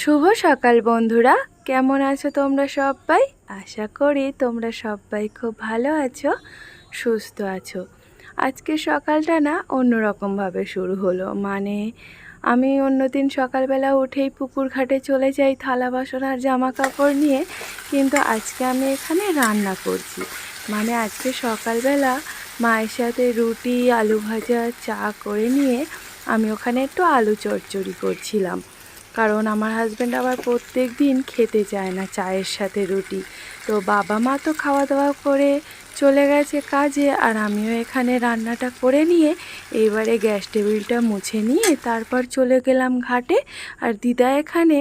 শুভ সকাল বন্ধুরা। কেমন আছো তোমরা সবাই? আশা করি তোমরা সবাই খুব ভালো আছো, সুস্থ আছো। আজকে সকালটা না অন্যরকমভাবে শুরু হলো। মানে আমি অন্যদিন সকালবেলা উঠেই পুকুর ঘাটে চলে যাই থালা বাসন আর জামা কাপড় নিয়ে, কিন্তু আজকে আমি এখানে রান্না করছি। মানে আজকে সকালবেলা মায়ের সাথে রুটি, আলু ভাজা, চা করে নিয়ে আমি ওখানে একটু আলু চচ্চড়ি করছিলাম। কারণ আমার হাজব্যান্ড আবার প্রত্যেক দিন খেতে চায় না চায়ের সাথে রুটি। তো বাবা মা তো খাওয়া দাওয়া করে চলে গেছে কাজে আর আমিও এখানে রান্নাটা করে নিয়ে এইবারে গ্যাস টেবিলটা মুছে নিয়ে তারপর চলে গেলাম ঘাটে। আর দিদা এখানে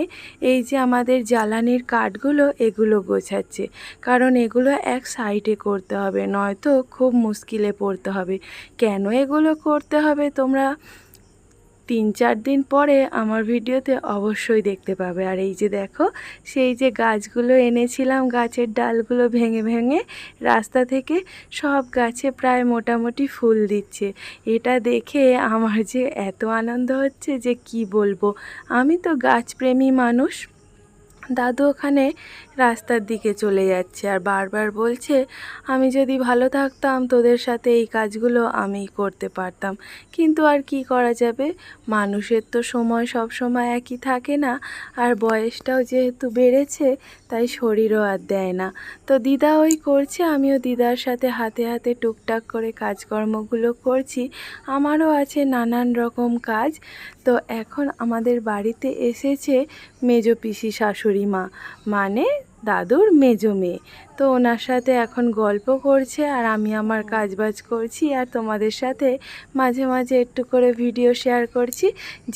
এই যে আমাদের জ্বালানির কাঠগুলো এগুলো গোছাচ্ছে। কারণ এগুলো এক সাইডে করতে হবে, নয়তো খুব মুশকিলে পড়তে হবে। কেন এগুলো করতে হবে তোমরা তিন চার দিন পরে আমার ভিডিওতে অবশ্যই দেখতে পাবে। আর এই যে দেখো, সেই যে গাছগুলো এনেছিলাম, গাছের ডালগুলো ভেঙে ভেঙে রাস্তা থেকে সব গাছে প্রায় মোটামুটি ফুল দিচ্ছে। এটা দেখে আমার যে এত আনন্দ হচ্ছে যে কি বলব? আমি তো গাছপ্রেমী মানুষ। দাদু ওখানে রাস্তার দিকে চলে যাচ্ছে আর বারবার বলছে, আমি যদি ভালো থাকতাম, তোদের সাথে এই কাজগুলো আমি করতে পারতাম। কিন্তু আর কি করা যাবে? মানুষের তো সময় সব সময় একই থাকে না। আর বয়সটাও যেহেতু বেড়েছে, তাই শরীরও আর দেয় না। তো দিদা ওই করছে, আমিও দিদার সাথে হাতে হাতে টুকটাক করে কাজকর্মগুলো করছি। আমারও আছে নানান রকম কাজ। তো এখন আমাদের বাড়িতে এসেছে মেজো পিসি শাশুড়ি মা। মানে দাদুর মেজো মেয়ে। তো ওনার সাথে এখন গল্প করছে আর আমি আমার কাজবাজ করছি আর তোমাদের সাথে মাঝে মাঝে একটু করে ভিডিও শেয়ার করছি,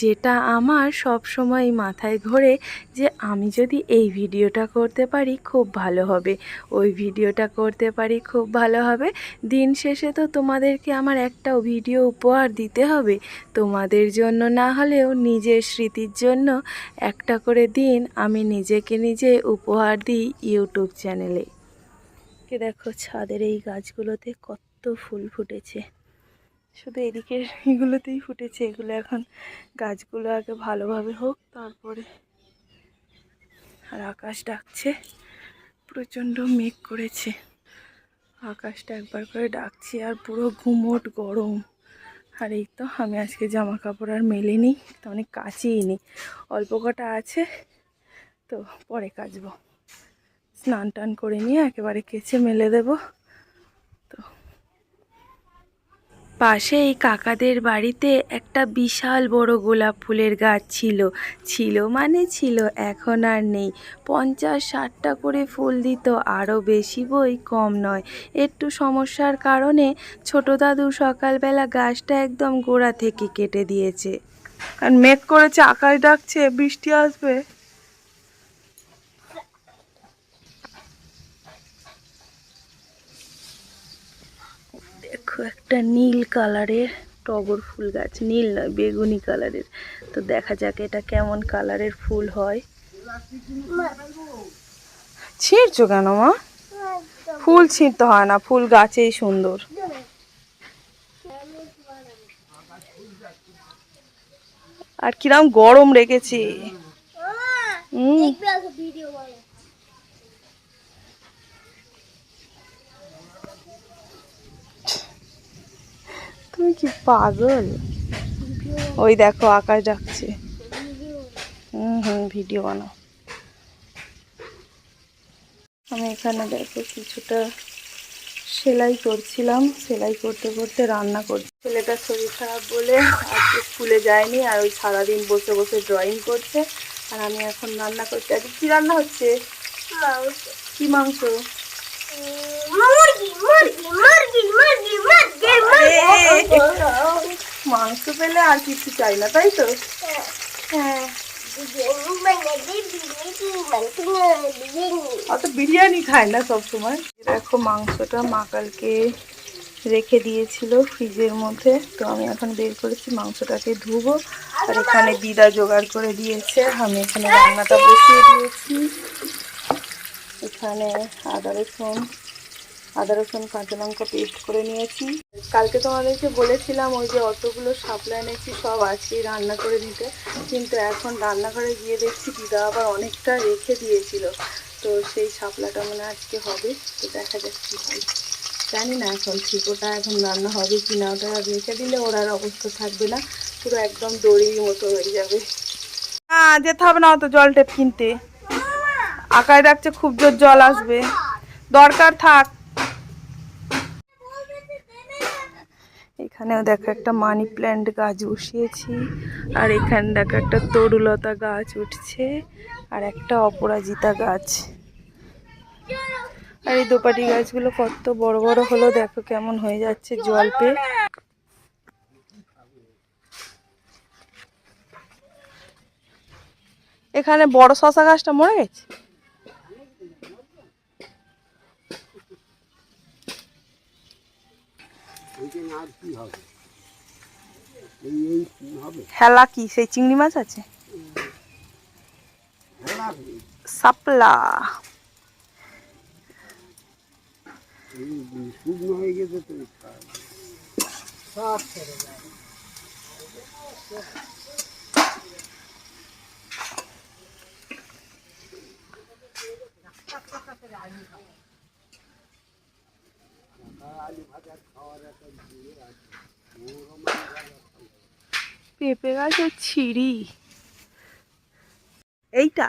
যেটা আমার সব সময় মাথায় ঘোরে যে আমি যদি এই ভিডিওটা করতে পারি খুব ভালো হবে। ওই ভিডিওটা করতে পারি খুব ভালো হবে। দিন শেষে তো তোমাদেরকে আমার একটা ভিডিও উপহার দিতে হবে। তোমাদের জন্য না হলেও নিজের স্মৃতির জন্য একটা করে দিন আমি নিজেকে নিজে উপহার দিই। ইউটিউব চ্যানেলে। কে দেখো ছাদের এই গাছগুলোতে কত ফুল ফুটেছে। শুধু এদিকের এগুলোতেই ফুটেছে, এগুলো এখন গাছগুলো আগে ভালোভাবে হোক, তারপরে আর আকাশ ডাকছে, প্রচণ্ড মেঘ করেছে। আকাশটা একবার করে ডাকছে আর পুরো ঘুমোট গরম। আর এই তো আমি আজকে জামা কাপড় আর মেলিনি তো অনেক কাচিয়ে নি। অল্প কটা আছে, তো পরে কাচবো। স্নান টান করে নিয়ে একেবারে কেচে মেলে দেব। তো পাশে এই কাকাদের বাড়িতে একটা বিশাল বড় গোলাপ ফুলের গাছ ছিল। ছিল মানে ছিল, এখন আর নেই। পঞ্চাশ, ষাটটা করে ফুল দিত, আরও বেশি বই কম নয়। একটু সমস্যার কারণে ছোট দাদু সকালবেলা গাছটা একদম গোড়া থেকে কেটে দিয়েছে। আর মেঘ করেছে, আকাশ ডাকছে, বৃষ্টি আসবে। দেখো একটা নীল কালারের টগর ফুল গাছ। নীল নয় বেগুনি কালারের। তো দেখা যাক এটা কেমন কালারের ফুল হয়। ছিঁড়ছো কেন মা? ফুল ছিঁড়তে হয় না ফুল গাছেই সুন্দর। আর কিরম গরম রেখেছি। হুম। তুমি কি পাগল? ওই দেখো, আকাশ ডাকছে। হুম হুম, ভিডিও বানাও। আমি এখানে দেখো, কিছুটা সেলাই করছিলাম। সেলাই করতে করতে রান্না করছি। ছেলেটার শরীর খারাপ বলে আজকে স্কুলে যায়নি আর ওই সারাদিন বসে বসে ড্রয়িং করছে। আর আমি এখন রান্না করছি আজকে কি রান্না হচ্ছে? কি মাংস। মাংস পেলে আর কিছু চাই না তাই তো হ্যাঁ অত বিরিয়ানি খায় না সব সময় দেখো মাংসটা মা কালকে রেখে দিয়েছিল ফ্রিজের মধ্যে তো আমি এখন বের করেছি মাংসটাকে ধুবো আর এখানে দিদা জোগাড় করে দিয়েছে আমি এখানে রান্নাটা বসিয়ে দিয়েছি এখানে আদা রসুন আদা, রসুন, কাঁচা লঙ্কা পেস্ট করে নিয়েছি। কালকে তোমাদেরকে বলেছিলাম ওই যে অতগুলো শাপলা এনেছি, সব আছে রান্না করে দিতে। কিন্তু এখন রান্নাঘরে গিয়ে দেখছি দিদা আবার অনেকটা রেখে দিয়েছিল। তো সেই শাপলাটা মানে আজকে হবে। তো দেখা যাক কী হয়। জানি না এখন ঠিক ওটা এখন রান্না হবে কি না ওটা রেখে দিলে ওর অবস্থা থাকবে না। পুরো একদম দড়ির মতো হয়ে যাবে। হ্যাঁ যেতে হবে না অত জল টেপ কিনতে। আকায় রাখছে খুব জোর জল আসবে। দরকার থাক। এখানেও দেখো একটা মানি প্ল্যান্ট গাছ বসিয়েছি। আর এখানে দেখো একটা তরুলতা গাছ উঠছে আর একটা অপরাজিতা গাছ। আর এই দোপাটি গাছগুলো কত বড় বড় হলো দেখো কেমন হয়ে যাচ্ছে জল পেয়ে। এখানে বড় শশা গাছটা মরে গেছে? হেলা কি? সেই চিংড়ি মাছ আছে? সাপলা। শুকনো হয়ে গেছে তো। পেঁপে গাছের ছিঁড়ি এইটা।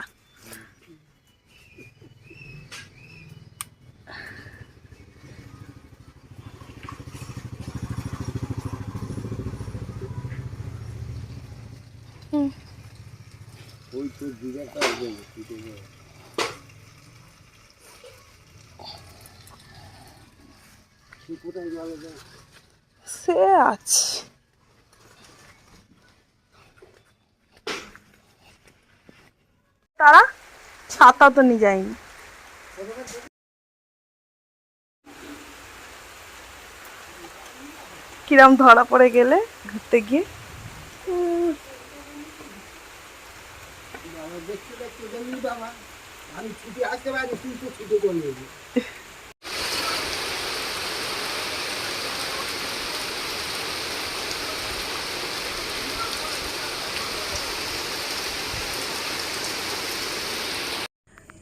ওই তো দিঘাটা হবে না ছুটে যাবে সে আছে। তারা ছাতা তো নিয়ে যায়নি। কিরম ধরা পড়ে গেলে ঘুরতে গিয়ে। দেখতে দেখতে আমি ছুটি আসতে পারি তুই তো ছুটি করে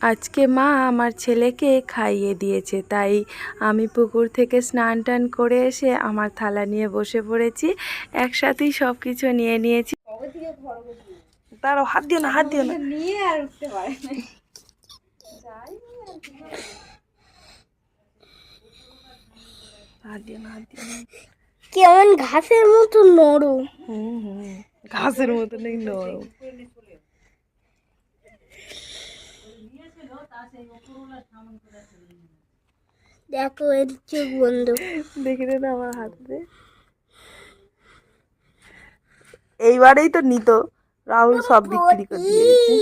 আজকে মা আমার ছেলেকে খাইয়ে দিয়েছে তাই আমি পুকুর থেকে স্নান টান করে এসে আমার থালা নিয়ে বসে পড়েছি একসাথেই সব কিছু নিয়ে নিয়েছি। তারও হাত দিও না হাত দিও না। হাত দিও না হাত দিও না। কেমন ঘাসের মতো নরম। হুম হুম ঘাসের মতো নেই নরম। দেখো এর চোখ বন্ধ। দেখে না আমার হাতে এইবারেই তো নিত। রাহুল সব বিক্রি করে দিয়েছে।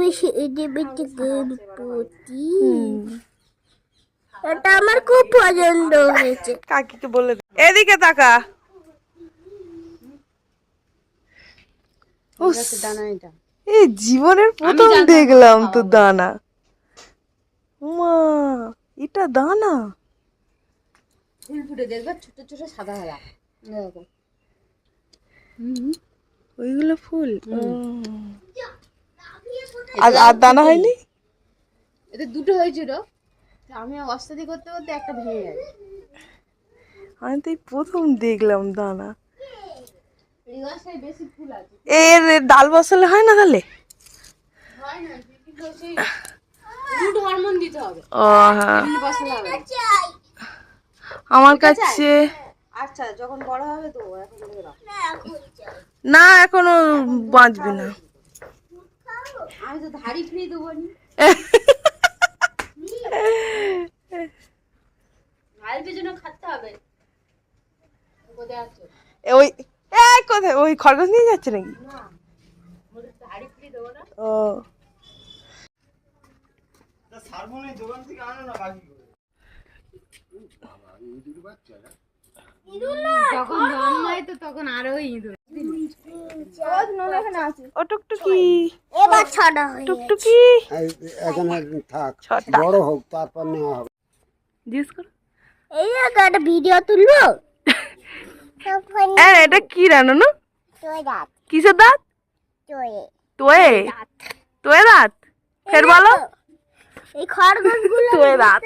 বেশি একে বেশি গণপতি এটা আমার খুব পছন্দ হয়েছে। কাকিকে বলে। এদিকে তাকা। উস, এই জীবনের প্রথম দেখলাম তো দানা। মা এটা দানা? ফুল ফুটে দেখবে ছোট ছোট সাদা সাদা। এরকম। ওইগুলো ফুল। আর আর দানা হয়নি? এতে দুটো হয়েছিল। তা আমি অস্তাদি করতে করতে একটা ভেঙে গেছে আমি তো এই প্রথম দেখলাম দানা এই গাছটায় বেশি ফুল আছে এর এর ডাল বসালে হয় না তাহলে? হয় না কিন্তু সেই দিতে হবে। ও হ্যাঁ। এমনি বসালে হবে। আমার কাছে আচ্ছা যখন বড় হবে তো এখন না এখনও বাঁচবে না। আমি তো ধাড়ি ফ্রি দেবো নি। ভাইয়ের পেছনে খাটতে হবে। কোথায় আছো এ ওই এই কোথায়? ওই খরগোশ নিয়ে যাচ্ছে নাকি? ও। যখন জন্মায় তো তখন আরও ও টুকটুকি। এবার ছটা টুকটুকি। এই এখানে থাক। ছটা। বড় হোক তারপর নেওয়া হবে জিজ্ঞেস করো। এই একটা ভিডিও তুলবো? হ্যাঁ এটা কি দাঁত। কিসের দাঁত? তোয়ে তোয়ে দাঁত। ফের বলো। এই খরগোশগুলো তোয়ে দাঁত।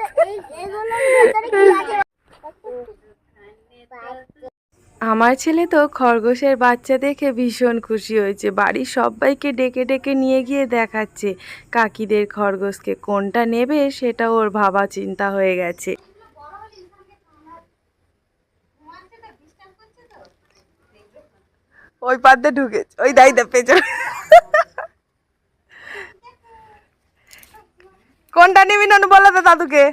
আমার ছেলে তো খরগোশের বাচ্চা দেখে ভীষণ খুশি হয়েছে। বাড়ির সবাইকে ডেকে ডেকে নিয়ে গিয়ে দেখাচ্ছে কাকিদের খরগোশকে। কোনটা নেবে সেটা ওর ভাবা চিন্তা হয়ে গেছে। ওই পাতে ঢুকেছে ওই দাইদা পেছনে। কোনটা নিবি না বলো তো দাদুকে।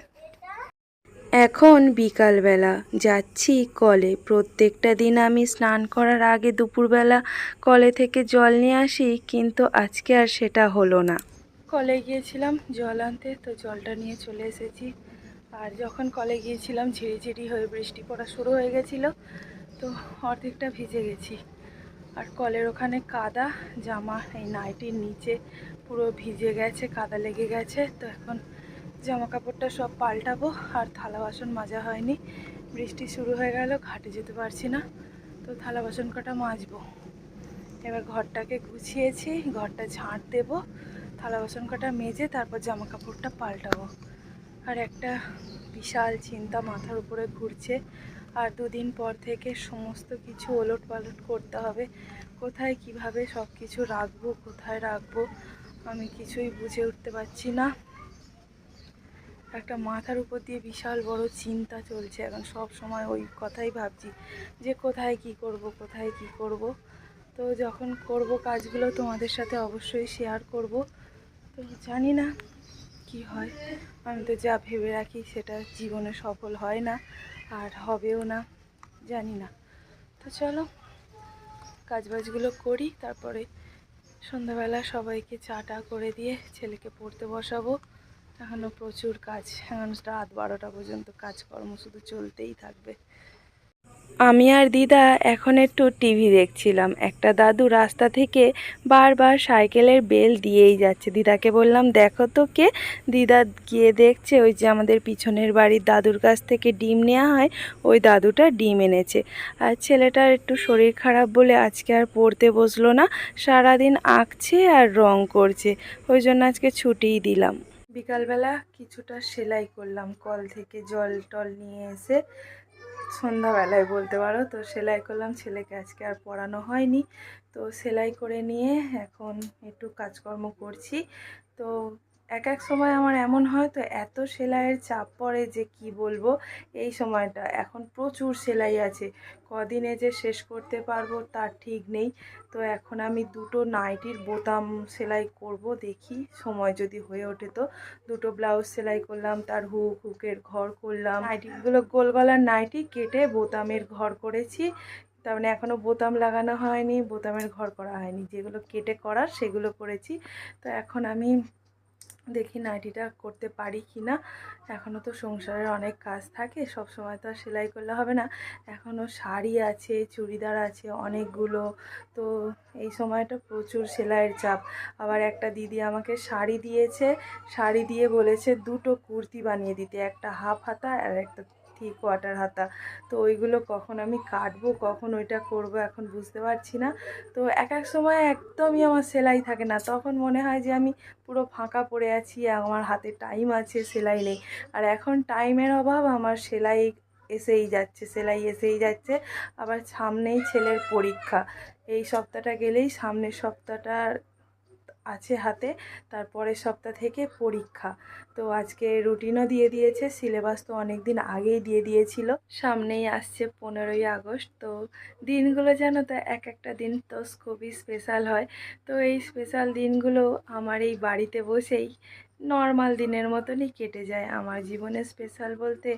এখন বিকালবেলা যাচ্ছি কলে। প্রত্যেকটা দিন আমি স্নান করার আগে দুপুরবেলা কলে থেকে জল নিয়ে আসি কিন্তু আজকে আর সেটা হলো না। কলে গিয়েছিলাম জল আনতে তো জলটা নিয়ে চলে এসেছি। আর যখন কলে গিয়েছিলাম ঝিরিঝিরি হয়ে বৃষ্টি পড়া শুরু হয়ে গেছিল তো অর্ধেকটা ভিজে গেছি। আর কলের ওখানে কাদা, জামা এই নাইটির নিচে পুরো ভিজে গেছে, কাদা লেগে গেছে। তো এখন জামা কাপড়টা সব পাল্টাবো, আর থালা বাসন মাজা হয়নি। বৃষ্টি শুরু হয়ে গেল, ঘাটে যেতে পারছি না। তো থালা বাসন কটা মাজবো? এবার ঘরটাকে গুছিয়েছি, ঘরটা ঝাঁট দেবো, থালা বাসন কটা মেজে তারপর জামা কাপড়টা পাল্টাবো। আর একটা বিশাল চিন্তা মাথার উপরে ঘুরছে আর দুদিন পর থেকে সমস্ত কিছু ওলট পালট করতে হবে। কোথায় কীভাবে সব কিছু রাখব, কোথায় রাখব, আমি কিছুই বুঝে উঠতে পারছি না। একটা মাথার উপর দিয়ে বিশাল বড় চিন্তা চলছে এখন, সব সময় ওই কথাই ভাবছি যে কোথায় কি করব, কোথায় কি করব। তো যখন করব কাজগুলো তোমাদের সাথে অবশ্যই শেয়ার করব। তো জানি না কি হয়, আমি তো যা ভেবে রাখি সেটা জীবনে সফল হয় না। আর হবেও না, জানি না। তো চলো, কাজবাজগুলো করি, তারপরে সন্ধ্যাবেলা সবাইকে চাটা করে দিয়ে ছেলেকে পড়তে বসাবো। এখনও প্রচুর কাজ, এখন রাত বারোটা পর্যন্ত কাজকর্ম শুধু চলতেই থাকবে। আমি আর দিদা এখন একটু টিভি দেখছিলাম। একটা দাদু রাস্তা থেকে বারবার সাইকেলের বেল দিয়েই যাচ্ছে। দিদাকে বললাম, দেখো তো কে? দিদা গিয়ে দেখছে ওই যে আমাদের পিছনের বাড়ির দাদুর কাছ থেকে ডিম নেওয়া হয়, ওই দাদুটা ডিম এনেছে। আর ছেলেটার একটু শরীর খারাপ বলে আজকে আর পড়তে বসল না, সারাদিন আঁকছে আর রং করছে, ওই জন্য আজকে ছুটিই দিলাম। বিকালবেলা কিছুটা সেলাই করলাম, কল থেকে জল টল নিয়ে এসে সন্ধ্যাবেলায় বলতে পারো। তো সেলাই করলাম, ছেলেকে আজকে আর পড়ানো হয়নি। তো সেলাই করে নিয়ে এখন একটু কাজকর্ম করছি। তো এক এক সময় আমার এমন হয় তো এত সেলাইয়ের চাপ পড়ে যে কি বলব? এই সময়টা। এখন প্রচুর সেলাই আছে। কদিনে যে শেষ করতে পারব তার ঠিক নেই। তো এখন আমি দুটো নাইটির বোতাম সেলাই করব, দেখি সময় যদি হয়ে ওঠে তো। দুটো ব্লাউজ সেলাই করলাম, তার হুক, হুকের ঘর করলাম। নাইটিগুলো গোল গলার নাইটি কেটে বোতামের ঘর করেছি। তার মানে এখনও বোতাম লাগানো হয়নি, বোতামের ঘর করা হয়নি। যেগুলো কেটে করার সেগুলো করেছি। তো এখন আমি দেখি নাইটিটা করতে পারি কি না এখনও তো সংসারের অনেক কাজ থাকে, সব সময় তো আর সেলাই করলে হবে না। এখনও শাড়ি আছে, চুড়িদার আছে, অনেকগুলো। তো এই সময়টা প্রচুর সেলাইয়ের চাপ। আবার একটা দিদি আমাকে শাড়ি দিয়েছে, শাড়ি দিয়ে বলেছে দুটো কুর্তি বানিয়ে দিতে, একটা হাফ হাতা আর একটা থ্রি কোয়ার্টার হাতা। তো ওইগুলো কখন আমি কাটবো, কখন ওইটা করব এখন বুঝতে পারছি না। তো এক এক সময় একদমই আমার সেলাই থাকে না। তখন মনে হয় যে আমি পুরো ফাঁকা পড়ে আছি, আমার হাতে টাইম আছে, সেলাই নেই। আর এখন টাইমের অভাব, আমার সেলাই এসেই যাচ্ছে, সেলাই এসেই যাচ্ছে। আবার সামনেই ছেলের পরীক্ষা। এই সপ্তাহটা গেলেই সামনের সপ্তাহটা আছে হাতে তারপরের সপ্তাহ থেকে পরীক্ষা। তো আজকে রুটিনও দিয়ে দিয়েছে সিলেবাস তো অনেক দিন আগেই দিয়ে দিয়েছিল। সামনেই আসছে পনেরোই আগস্ট, তো দিনগুলো যেন তো, এক একটা দিন তো খুবই স্পেশাল হয়। তো এই স্পেশাল দিনগুলো আমার এই বাড়িতে বসেই নর্মাল দিনের মতনই কেটে যায়। আমার জীবনে স্পেশাল বলতে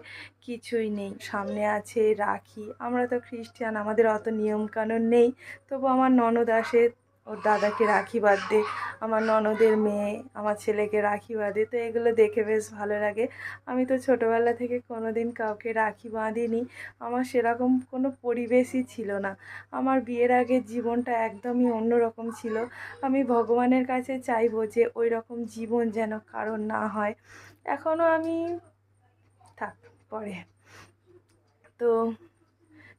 কিছুই নেই। সামনে আছে রাখি। আমরা তো খ্রিস্টান, আমাদের অত নিয়মকানুন নেই। তবু আমার ননদ আসে ওর দাদাকে রাখি বাঁধতে, আমার ননদের মেয়ে, আমার ছেলেকে রাখি বাঁধে। তো এগুলো দেখে বেশ ভালো লাগে। আমি তো ছোটোবেলা থেকে কোনো দিন কাউকে রাখি বাঁধিনি। আমার সেরকম কোনো পরিবেশই ছিল না। আমার বিয়ের আগের জীবনটা একদমই অন্যরকম ছিল। আমি ভগবানের কাছে চাইব যে ওই রকম জীবন যেন কারোর না হয়। এখনও আমি থাক, পরে। তো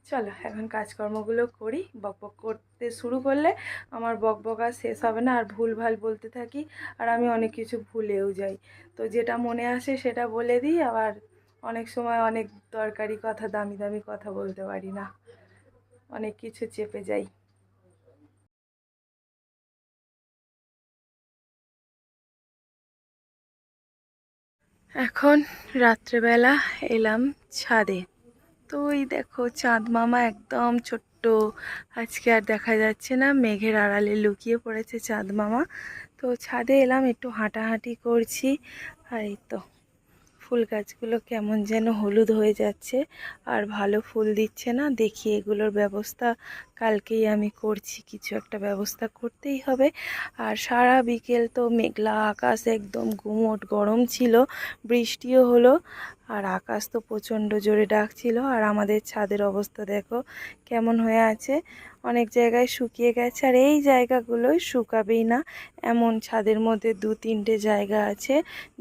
চলো, এখন কাজকর্মগুলো করি, বক বক করতে শুরু করলে আমার বক বক আর শেষ হবে না, আর ভুল ভালো বলতে থাকি, আর আমি অনেক কিছু ভুলেও যাই। তো যেটা মনে আসে সেটা বলে দিই, আবার অনেক সময় অনেক দরকারি কথা, দামি দামি কথা বলতে পারি না। অনেক কিছু চেপে যাই। এখন রাত্রেবেলা এলাম ছাদে। তো ওই দেখো চাঁদ মামা একদম ছোট্ট। আজকে আর দেখা যাচ্ছে না, মেঘের আড়ালে লুকিয়ে পড়েছে চাঁদ মামা। তো ছাদে এলাম, একটু হাঁটাহাঁটি করছি। আর এই তো, ফুল গাছগুলো কেমন যেন হলুদ হয়ে যাচ্ছে। আর ভালো ফুল দিচ্ছে না, দেখি এগুলোর ব্যবস্থা কালকেই আমি করছি, কিছু একটা ব্যবস্থা করতেই হবে। আর সারা বিকেল তো মেঘলা আকাশ, একদম গুমোট গরম ছিল, বৃষ্টিও হলো। আর আকাশ তো প্রচণ্ড জোরে ডাকছিল, আর আমাদের ছাদের অবস্থা দেখো কেমন হয়ে আছে। অনেক জায়গায় শুকিয়ে গেছে, আর এই জায়গাগুলোই শুকাবেই না। এমন ছাদের মধ্যে দু তিনটে জায়গা আছে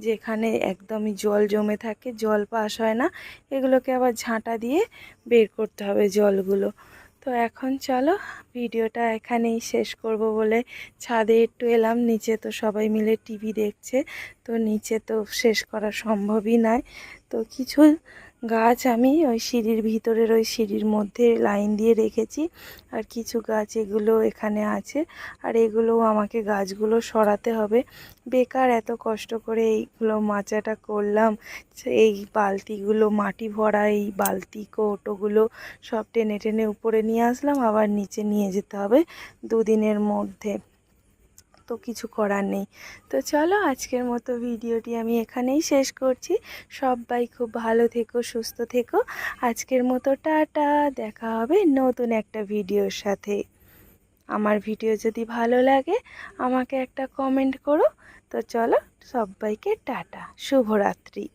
যেখানে একদমই জল জমে থাকে, জল পাস হয় না। এগুলোকে আবার ঝাঁটা দিয়ে বের করতে হবে জলগুলো। তো এখন চলো ভিডিওটা এখানেই শেষ করব বলে ছাদে একটু এলাম, নিচে তো সবাই মিলে টিভি দেখছে, তো নিচে তো শেষ করা সম্ভবই নয়। তো কিছু গাছ আমি ওই সিঁড়ির ভিতরের ওই সিঁড়ির মধ্যে লাইন দিয়ে রেখেছি। আর কিছু গাছ এগুলো এখানে আছে। আর এগুলোও আমাকে গাছগুলো সরাতে হবে। বেকার এত কষ্ট করে এইগুলো মাচাটা করলাম। এই বালতিগুলো, মাটি ভরা এই বালতি, কৌটোগুলো সব টেনে টেনে উপরে নিয়ে আসলাম। আবার নিচে নিয়ে যেতে হবে দুদিনের মধ্যে। তো কিছু করার নেই। তো চলো আজকের মতো ভিডিওটি আমি এখানেই শেষ করছি। সবাই খুব ভালো থেকো, সুস্থ থেকো। আজকের মতো টাটা, দেখা হবে নতুন একটা ভিডিওর সাথে। আমার ভিডিও যদি ভালো লাগে, আমাকে একটা কমেন্ট করো। তো চলো সবাইকে টাটা, শুভরাত্রি।